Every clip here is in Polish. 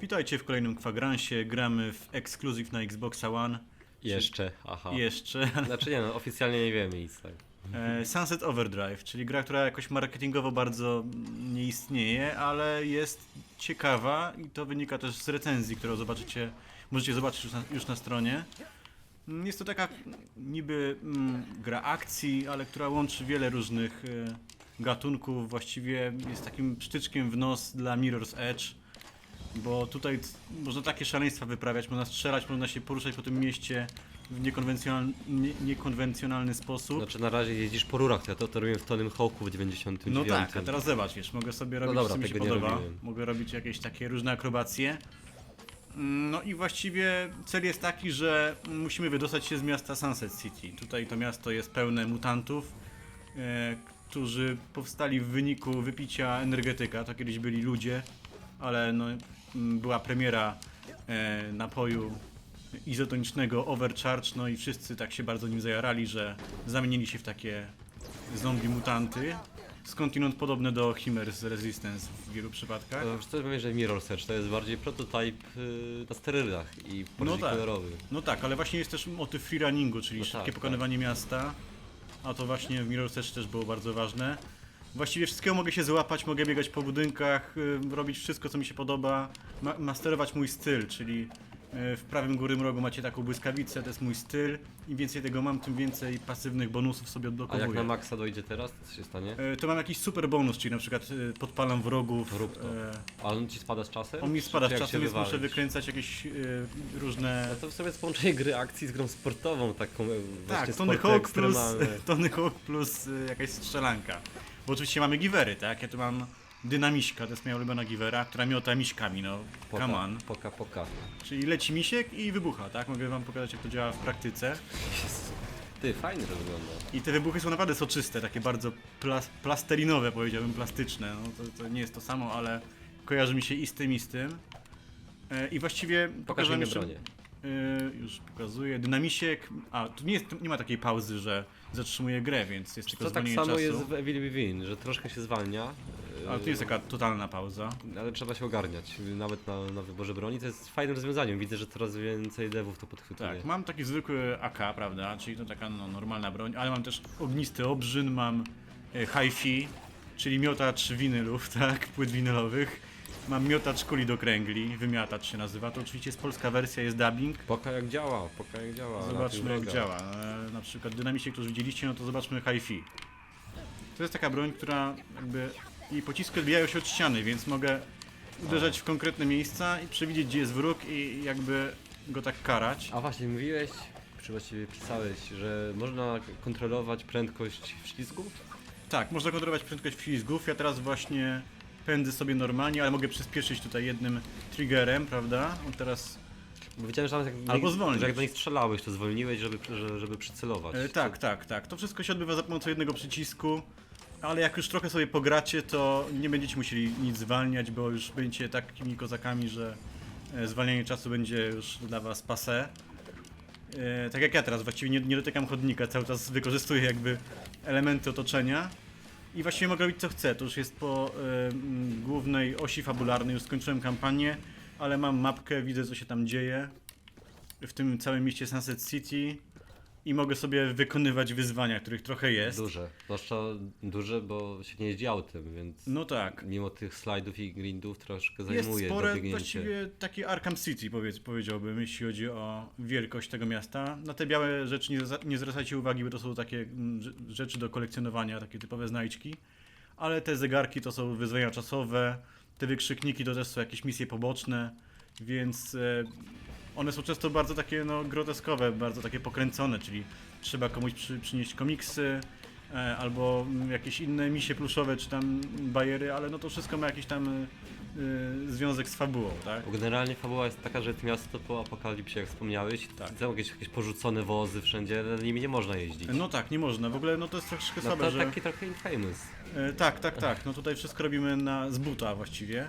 Witajcie w kolejnym kwagransie. Gramy w ekskluzyw na Xboxa One. Jeszcze, aha. Jeszcze Znaczy nie no, oficjalnie nie wiemy nic, tak. e, Sunset Overdrive, czyli gra, która jakoś marketingowo bardzo nie istnieje, ale jest ciekawa i to wynika też z recenzji, którą zobaczycie, możecie zobaczyć już na, już na stronie. Mm, Jest to taka niby mm, gra akcji, ale która łączy wiele różnych e, gatunków. Właściwie jest takim psztyczkiem w nos dla Mirror's Edge. Bo tutaj można takie szaleństwa wyprawiać, można strzelać, można się poruszać po tym mieście w niekonwencjonalny, nie, niekonwencjonalny sposób. Znaczy na razie jeździsz po rurach, to ja to, to robiłem w Tony Hawku w 99. No tak, a teraz zobacz, wiesz, mogę sobie robić, dobra, co mi się podoba. robiłem. Mogę robić jakieś takie różne akrobacje. Mm, No i właściwie cel jest taki, że musimy wydostać się z miasta Sunset City. Tutaj to miasto jest pełne mutantów, e, którzy powstali w wyniku wypicia energetyka. To kiedyś byli ludzie, ale no, była premiera e, napoju izotonicznego Overcharge, no i wszyscy tak się bardzo nim zajarali, że zamienili się w takie zombie mutanty. Skądinąd podobne do Chimer's Resistance w wielu przypadkach. E, Szczerze mówiąc, że Mirror Search to jest bardziej prototyp y, na sterydach i No tak. kolorowy. No tak, ale właśnie jest też motyw freerunningu, czyli No szybkie tak, pokonywanie miasta. A to właśnie w Mirror's Edge też było bardzo ważne. Właściwie wszystkiego mogę się złapać, mogę biegać po budynkach, y, robić wszystko co mi się podoba, ma masterować mój styl, czyli y, w prawym górnym rogu macie taką błyskawicę, to jest mój styl. Im więcej tego mam, tym więcej pasywnych bonusów sobie A odblokowuję. jak na maksa dojdzie teraz, to co się stanie? Y, To mam jakiś super bonus, czyli na przykład y, podpalam wrogów. Rób to. Ale on ci spada z czasem? On mi spada czy z jak czasem, się więc muszę wykręcać jakieś y, różne No to w sobie jest połączenie gry akcji z grą sportową, taką e, właśnie Tak, Tony sporty Hawk plus, ekstremalne. Tony Hawk plus y, jakaś strzelanka. Bo oczywiście mamy givery, tak? Ja tu mam dynamiśka, to jest moja ulubiona givera, która miota miśkami, no Poka, come on. Poka, poka. Czyli leci misiek i wybucha, tak? Mogę wam pokazać jak to działa w praktyce. Jezu. Ty, fajnie to wygląda. I te wybuchy są naprawdę soczyste, takie bardzo plas plasterinowe powiedziałbym, plastyczne. No, to, to nie jest to samo, ale kojarzy mi się i z tym i z tym. E, I właściwie Pokaż pokażę inne jeszcze... bronie. Yy, już pokazuję. Dynamisiek. A, tu nie, jest, tu nie ma takiej pauzy, że zatrzymuje grę, więc jest tylko To tak zwolnienie samo czasu. jest w Evil Within, że troszkę się zwalnia. Ale tu jest taka totalna pauza. Ale trzeba się ogarniać, nawet na, na wyborze broni. To jest fajnym rozwiązaniem. Widzę, że coraz więcej devów to podchwytuje. Tak, mam taki zwykły AK, prawda? Czyli to taka no, normalna broń, ale mam też ognisty obrzyn, mam e, hi-fi, czyli miotacz winylów, tak? Płyt winylowych. Mam miotacz kuli do kręgli, wymiatacz się nazywa. To oczywiście jest polska wersja, jest dubbing. Poka jak działa, poka jak działa. Zobaczmy jak działa. E, Na przykład dynamisie, którzy widzieliście, no to zobaczmy hi-fi. To jest taka broń, która jakby jej pociski odbijają się od ściany, więc mogę uderzać w konkretne miejsca i przewidzieć gdzie jest wróg i jakby go tak karać. A właśnie, mówiłeś, czy właściwie pisałeś, że można kontrolować prędkość ślizgów? Tak, można kontrolować prędkość ślizgów. Ja teraz właśnie pędzę sobie normalnie, ale mogę przyspieszyć tutaj jednym triggerem, prawda? On teraz... Bo widziałem, że tam jak, Albo zwolnić. że jak do nich strzelałeś, to zwolniłeś, żeby, żeby, żeby przycelować. E, tak, tak, tak. To wszystko się odbywa za pomocą jednego przycisku. Ale jak już trochę sobie pogracie, to nie będziecie musieli nic zwalniać, bo już będziecie takimi kozakami, że e, zwalnianie czasu będzie już dla was passé. E, tak jak ja teraz, właściwie nie, nie dotykam chodnika, cały czas wykorzystuję jakby elementy otoczenia. I właściwie mogę robić co chcę, to już jest po m, głównej osi fabularnej, już skończyłem kampanię, ale mam mapkę, widzę co się tam dzieje. W tym całym mieście Sunset City i mogę sobie wykonywać wyzwania, których trochę jest. Duże. Zwłaszcza duże, bo się nie jeździ autem, więc No tak. mimo tych slajdów i grindów troszkę Jest zajmuje spore, dobiegnięcie. właściwie takie Arkham City powiedz, powiedziałbym, jeśli chodzi o wielkość tego miasta. Na te białe rzeczy nie, nie zwracajcie uwagi, bo to są takie mm, rze- rzeczy do kolekcjonowania, takie typowe znajdźki. Ale te zegarki to są wyzwania czasowe, te wykrzykniki to też są jakieś misje poboczne, więc e, one są często bardzo takie no, groteskowe, bardzo takie pokręcone, czyli trzeba komuś przy, przynieść komiksy, e, albo mm, jakieś inne misie pluszowe, czy tam bajery, ale no to wszystko ma jakiś tam e, e, związek z fabułą, tak? Bo generalnie fabuła jest taka, że to miasto po apokalipsie, jak wspomniałeś, Tak. są jakieś, jakieś porzucone wozy wszędzie, ale nimi nie można jeździć. No tak, nie można. W ogóle no to jest troszkę no słabe, to że... taki trochę infamous. E, tak, tak, tak. No tutaj wszystko robimy na, z buta właściwie.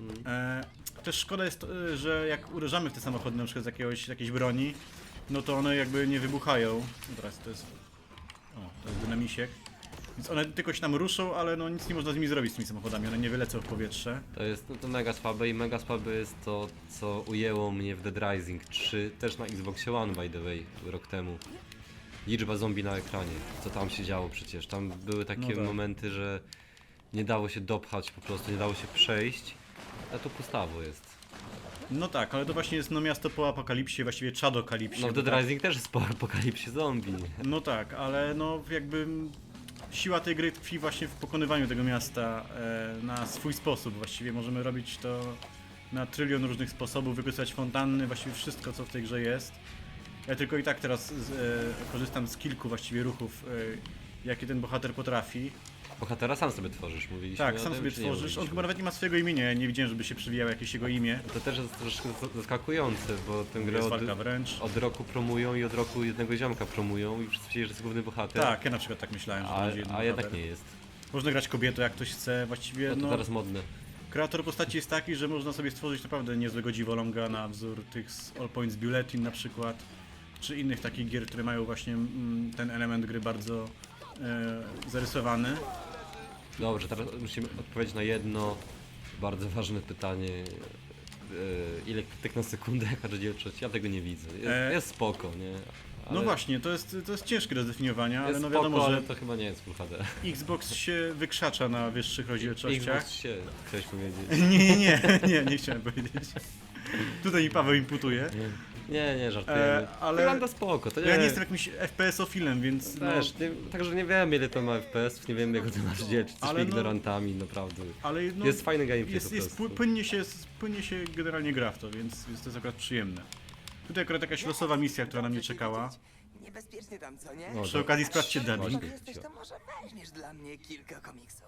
Mm. E, też szkoda jest, e, że jak uderzamy w te samochody na przykład z jakiegoś, jakiejś broni, no to one jakby nie wybuchają. Teraz to jest... O, to jest dynamisiek. Więc one tylko się tam ruszą, ale no nic nie można z nimi zrobić z tymi samochodami, one nie wylecą w powietrze. To jest no to mega słabe i mega słabe jest to, co ujęło mnie w Dead Rising 3, też na Xboxie One by the way, rok temu. Liczba zombie na ekranie, co tam się działo przecież. Tam były takie No tak. momenty, że nie dało się dopchać po prostu, nie dało się przejść, a tu pustawo jest. No tak, ale to właśnie jest no miasto po apokalipsie, właściwie czadokalipsie. No w bo Dead tak- Rising też jest po apokalipsie zombie. No tak, ale no jakby siła tej gry tkwi właśnie w pokonywaniu tego miasta e, na swój sposób. Właściwie możemy robić to na trylion różnych sposobów, wykorzystać fontanny, właściwie wszystko co w tej grze jest. Ja tylko i tak teraz z, e, korzystam z kilku właściwie ruchów, e, jakie ten bohater potrafi. Bohatera sam sobie tworzysz, mówiliśmy Tak, o sam tym, sobie czy nie tworzysz. On mówiliśmy? chyba nawet nie ma swojego imienia, ja nie widziałem, żeby się przewijało jakieś jego imię. To też jest troszkę zaskakujące, bo tę grę Jest od, walka wręcz. od roku promują i od roku jednego ziomka promują i wszyscy myśleli, że jest główny bohater. Tak, ja na przykład tak myślałem, że to a, będzie jeden a jednak bohater. nie jest. Można grać kobietą jak ktoś chce, właściwie No to no, teraz modne. Kreator postaci jest taki, że można sobie stworzyć naprawdę niezłego dziwoląga na wzór tych z All Points Bulletin na przykład, czy innych takich gier, które mają właśnie mm, ten element gry bardzo e, zarysowany. Dobrze, teraz musimy odpowiedzieć na jedno bardzo ważne pytanie. E, Ile klitek na sekundę, jaka rozdzielczość? Ja tego nie widzę. Jest, E, jest spoko, nie? No Ale właśnie, to jest, to jest ciężkie do zdefiniowania, ale jest no spoko, wiadomo, ale że to chyba nie jest Full HD. Xbox się wykrzacza na wyższych rozdzielczościach. Xbox się, chciałeś powiedzieć. Nie, nie, nie, nie, nie chciałem powiedzieć. Tutaj mi Paweł imputuje. Nie, nie, żartujemy. E, ale- Wygląda spoko, to nie Ja nie jestem jakimś FPS-ofilem, więc no, Też, nie, także nie wiem ile to ma FPS, nie wiem jak to ma rozdzielczyć, Ale jesteśmy no- ignorantami, naprawdę. ale no, jest fajny gameplay jest, po jest, prostu. pły- płynnie, się, płynnie się generalnie gra w to, więc, więc to jest akurat przyjemne. Tutaj akurat jakaś losowa misja, która na mnie czekała. Niebezpiecznie tam, co nie? No, Przy okazji sprawdźcie Jak dubbing. Właśnie. jesteś, to może weźmiesz dla mnie kilka komiksów.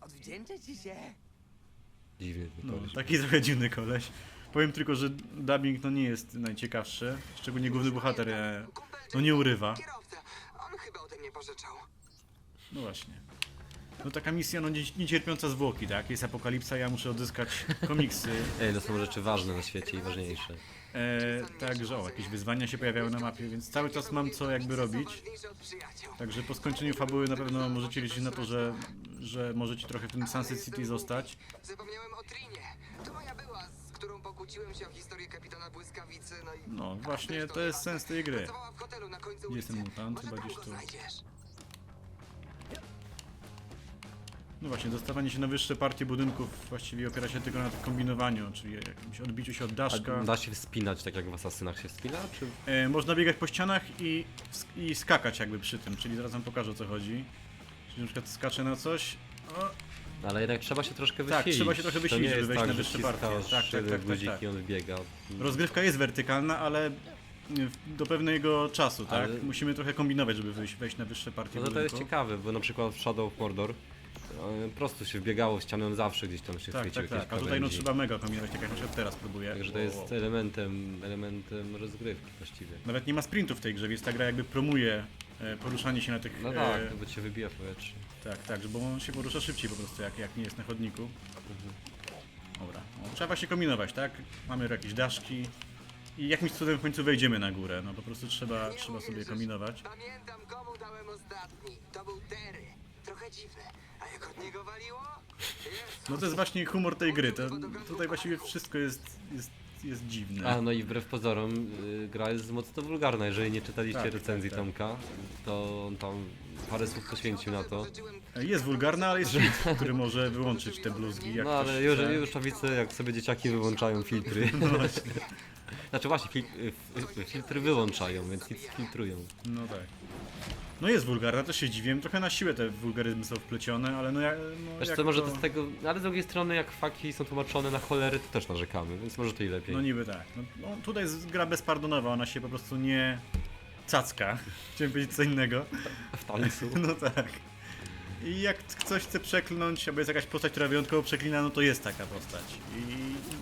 Odwdzięczę ci się. Dziwny No, koleś. taki trochę dziwny koleś. Powiem tylko, że dubbing no nie jest najciekawszy. Szczególnie główny bohater e, no nie urywa. Kierowca, on chyba ode mnie pożyczał. No właśnie. No taka misja no nie, nie cierpiąca zwłoki, tak? Jest apokalipsa, ja muszę odzyskać komiksy. Ej, to są rzeczy ważne na świecie i ważniejsze. E, także o, jakieś wyzwania się pojawiają na mapie, więc cały czas mam co jakby robić. Ważniejsze od przyjaciół. Także po skończeniu fabuły na pewno możecie liczyć na to, że, że możecie trochę w tym Sunset City zostać. Zapomniałem o Trinie. To moja była, z którą pokłóciłem się o historię kapitana Błyskawicy, no i... No właśnie, to jest sens tej gry. Pracowała w hotelu na końcu Gdzie jest ulicy. ten mutant? Może Chyba tam gdzieś go tu. znajdziesz. No właśnie, dostawanie się na wyższe partie budynków właściwie opiera się tylko na tym kombinowaniu, czyli jakimś odbiciu się od A daszka. da się wspinać tak jak w Asasynach się wspina, czy... E, można biegać po ścianach i, i skakać jakby przy tym, czyli zaraz wam pokażę o co chodzi. Czyli na przykład skaczę na coś. O, Ale jednak trzeba się troszkę Tak, wysilić. trzeba się trochę wysilić, żeby wejść tak, na partie. wciskasz Tak, tak, tak, tak, tak. i on biega. rozgrywka jest wertykalna, ale do pewnego czasu, tak? Ale- Musimy trochę kombinować, żeby wejść, wejść na wyższe partie No to, to jest ciekawe, bo na przykład w Shadow of Mordor e, prosto się wbiegało on zawsze gdzieś tam się Tak, chwycił tak, tak. A tutaj no trzeba mega kombinować, tak jak na przykład teraz próbuję. Także to jest elementem, elementem rozgrywki właściwie. Nawet nie ma sprintów w tej grze, więc ta gra jakby promuje poruszanie się na tych... No e, tak, bo cię wybija powietrze. Tak, tak, bo on się porusza szybciej po prostu, jak, jak nie jest na chodniku. Dobra, no, trzeba właśnie kombinować, tak? Mamy jakieś daszki i jakimś cudem w końcu wejdziemy na górę, no po prostu trzeba, Nie trzeba sobie uwierzysz. kombinować. Pamiętam komu dałem ostatni. To był Terry. Trochę dziwne. A jak od niego waliło? Jezu. No to jest właśnie humor tej gry, to, tutaj właściwie wszystko jest, jest, jest dziwne. A no i wbrew pozorom y, gra jest mocno wulgarna, jeżeli nie czytaliście Tak, recenzji tak, tak. Tomka, to on tam parę słów poświęcił na to. Jest wulgarna, ale jest filtr, który może wyłączyć te bluzgi, jak No ale ktoś już, chce. już to widzę jak sobie dzieciaki wyłączają filtry. No właśnie, Znaczy właśnie, fil, y, f- filtry wyłączają, więc nic filtrują. no tak. No jest wulgarna, też się dziwiłem, trochę na siłę te wulgaryzmy są wplecione, ale no, ja, no Wiesz jak co, może to... to z tego, no, ale z drugiej strony jak faki są tłumaczone na cholery, to też narzekamy, więc może to i lepiej. No niby tak. No, no, tutaj jest gra bezpardonowa, ona się po prostu nie cacka. Chciałem powiedzieć co innego. W tańcu. No tak. I jak coś chce przeklnąć, albo jest jakaś postać, która wyjątkowo przeklina, no to jest taka postać. I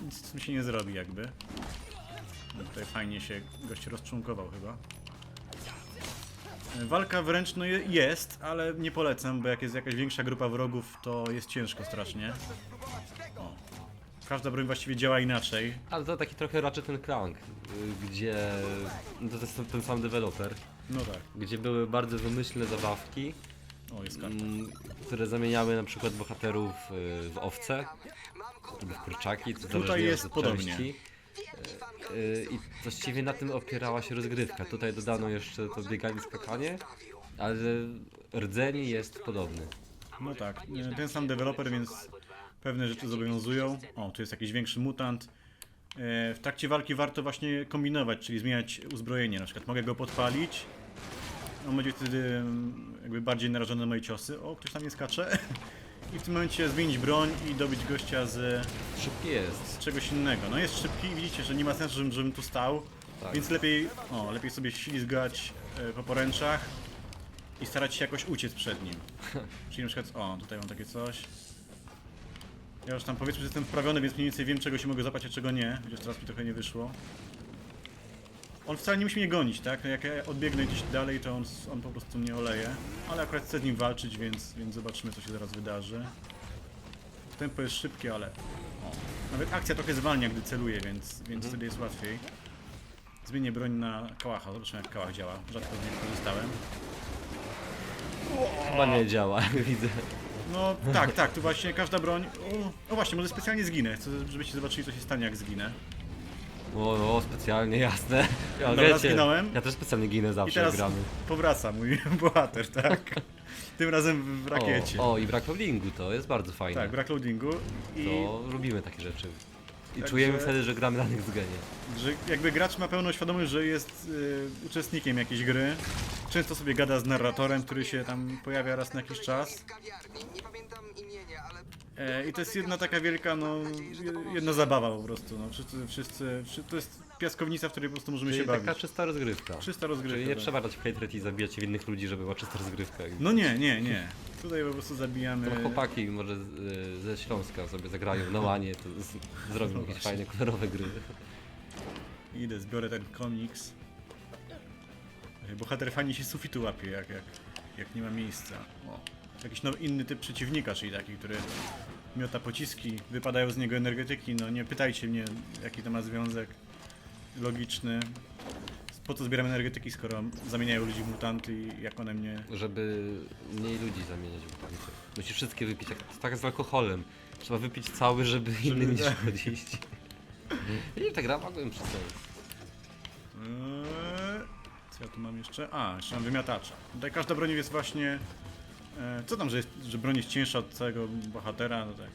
nic tym się nie zrobi jakby. No tutaj fajnie się gość rozczłonkował chyba. Walka wręcz no je- jest, ale nie polecam, bo jak jest jakaś większa grupa wrogów, to jest ciężko strasznie. O. Każda broń właściwie działa inaczej. Ale to taki trochę raczej ten Clank, y, gdzie no to jest ten sam deweloper, No tak. gdzie były bardzo wymyślne zabawki, O, jest karta. mm, które zamieniały na przykład bohaterów y, w owce albo w kurczaki, to zależnie jest od podobnie. części. Y, I właściwie na tym opierała się rozgrywka. Tutaj dodano jeszcze to bieganie, skakanie, ale rdzeń jest podobny. No tak, ten sam deweloper, więc pewne rzeczy zobowiązują. O, tu jest jakiś większy mutant. E, W trakcie walki warto właśnie kombinować, czyli zmieniać uzbrojenie. Na przykład mogę go podpalić. On będzie wtedy mm, jakby bardziej narażony na moje ciosy. O, ktoś tam nie skacze. I w tym momencie zmienić broń i dobić gościa z, Szybki jest. z czegoś innego. No jest szybki i widzicie, że nie ma sensu, żebym, żebym tu stał. Tak. Więc lepiej, o, lepiej sobie ślizgać e, po poręczach i starać się jakoś uciec przed nim. Czyli na przykład, o, tutaj mam takie coś. Ja już tam powiedzmy, że jestem wprawiony, więc mniej więcej wiem czego się mogę zapać, a czego nie. Chociaż teraz mi trochę nie wyszło. On wcale nie musi mnie gonić, tak? Jak ja odbiegnę gdzieś dalej, to on, on po prostu mnie oleje. Ale akurat chcę z nim walczyć, więc, więc zobaczymy co się zaraz wydarzy. Tempo jest szybkie, ale... O, nawet akcja trochę zwalnia, gdy celuję, więc, więc wtedy jest łatwiej. Zmienię broń na kałacha, zobaczymy jak kałach działa. Rzadko z niego korzystałem. Chyba nie działa, widzę. No tak, tak, tu właśnie każda broń... O, o właśnie, może specjalnie zginę, chcę, żebyście zobaczyli co się stanie jak zginę. O, o specjalnie, jasne. Ja, Dobra, wiecie, zginąłem. ja też specjalnie ginę I zawsze, teraz jak gramy. powraca mój bohater, tak? Tym razem w rakiecie. O, o, i brak loadingu, to jest bardzo fajne. Tak, brak loadingu i To lubimy takie rzeczy. I Także- czujemy wtedy, że gramy na Next Genie. że jakby gracz ma pełną świadomość, że jest y, uczestnikiem jakiejś gry. Często sobie gada z narratorem, który się tam pojawia raz na jakiś czas. W kawiarni, nie pamiętam imienia, ale... E, I to jest jedna taka wielka, no, je- jedna zabawa po prostu. No. Wszyscy, wszyscy, wszy- to jest piaskownica, w której po prostu możemy Czyli się bawić. taka czysta rozgrywka. Czysta rozgrywka. Czyli nie tak. trzeba dać w hatred i zabijać innych ludzi, żeby była czysta rozgrywka. No nie, nie, nie. Tutaj po prostu zabijamy. To chłopaki może z, y, ze Śląska sobie zagrają na łanie, to z, zrobią jakieś właśnie. fajne, kolorowe gry. Idę, zbiorę ten komiks. E, Bohater fajnie się sufitu łapie, jak, jak, jak nie ma miejsca. O. Jakiś nowy, inny typ przeciwnika, czyli taki, który miota pociski, wypadają z niego energetyki. No nie pytajcie mnie, jaki to ma związek logiczny. Po co zbieram energetyki, skoro zamieniają ludzi w mutanty i jak one mnie... Żeby mniej ludzi zamieniać w tańce. Musisz wszystkie wypić, jak, tak z alkoholem. Trzeba wypić cały, żeby inny nie tak. szkodzić. I ta gra mogłem przez. Eee, Co ja tu mam jeszcze? A, jeszcze mam wymiatacza. Tutaj każda broń jest właśnie... E, co tam, że, jest, że broń jest cięższa od całego bohatera? No tak.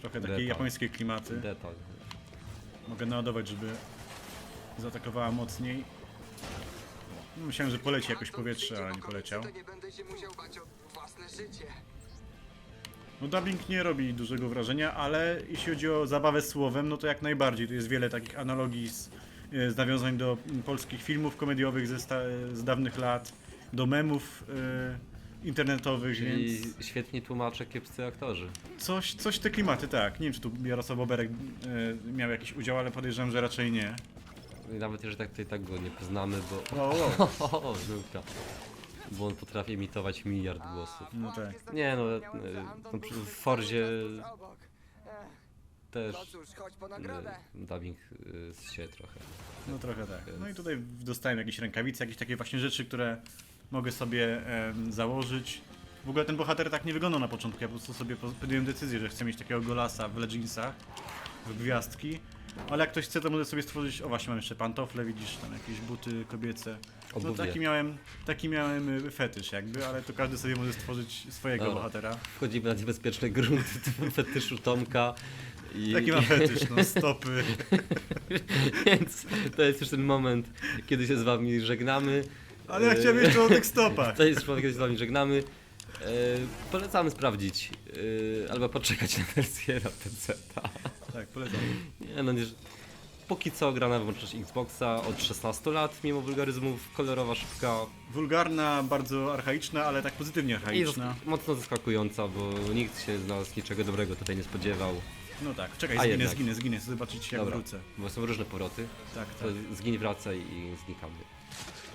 Trochę takie Detal. japońskie klimaty. Detal. Mogę naładować, żeby zaatakowała mocniej. No, Myślałem, że poleci jakoś powietrze, ale nie poleciał. To nie będę się musiał bać o własne życie. No dubbing nie robi dużego wrażenia, ale jeśli chodzi o zabawę słowem, no to jak najbardziej. Tu jest wiele takich analogii z, e, z nawiązań do mm, polskich filmów komediowych ze sta, z dawnych lat, do memów e, internetowych, Czyli więc świetnie tłumaczę kiepscy aktorzy. coś, coś te klimaty, tak. Nie wiem, czy tu Jarosław Boberek e, miał jakiś udział, ale podejrzewam, że raczej nie. I nawet jeżeli tak i tak go nie poznamy, bo... O, o. O. Bo on potrafi imitować miliard głosów. No tak. Nie no, e, no, przy- w Forzie też No cóż, chodź po nagrodę. e, dubbing e, się trochę. No trochę tak. No i tutaj dostałem jakieś rękawice, jakieś takie właśnie rzeczy, które mogę sobie założyć. W ogóle ten bohater tak nie wyglądał na początku, ja po prostu sobie po- podjąłem decyzję, że chcę mieć takiego golasa w leginsach, w gwiazdki. Ale jak ktoś chce, to może sobie stworzyć, o właśnie mam jeszcze pantofle, widzisz, tam jakieś buty kobiece. No taki miałem, taki miałem y, fetysz jakby, ale to każdy sobie może stworzyć swojego Dobra. bohatera. Wchodzimy na niebezpieczne grunty typu fetyszu Tomka. I, Taki mam fetysz, no stopy. Więc to jest już ten moment, kiedy się z wami żegnamy. Ale ja chciałem jeszcze o tych stopach. To jest moment, kiedy się z wami żegnamy. E, polecamy sprawdzić, e, albo poczekać na wersję na PC. Tak, polecam. Nie no, nie, póki co gra na wyłączność Xboxa od 16 lat, mimo wulgaryzmów, kolorowa, szybka Wulgarna, bardzo archaiczna, ale tak pozytywnie i archaiczna. mocno zaskakująca, bo nikt się z nas niczego dobrego tutaj nie spodziewał. No tak, czekaj, A zginę, jednak. zginę, zginę, chcę zobaczyć jak Dobra, wrócę. bo są różne powroty. Tak, To tak. zgiń, wracaj i znikamy.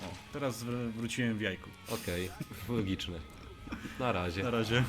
O, teraz wr- wróciłem w jajku. Okej, logiczne. Na razie. Na razie.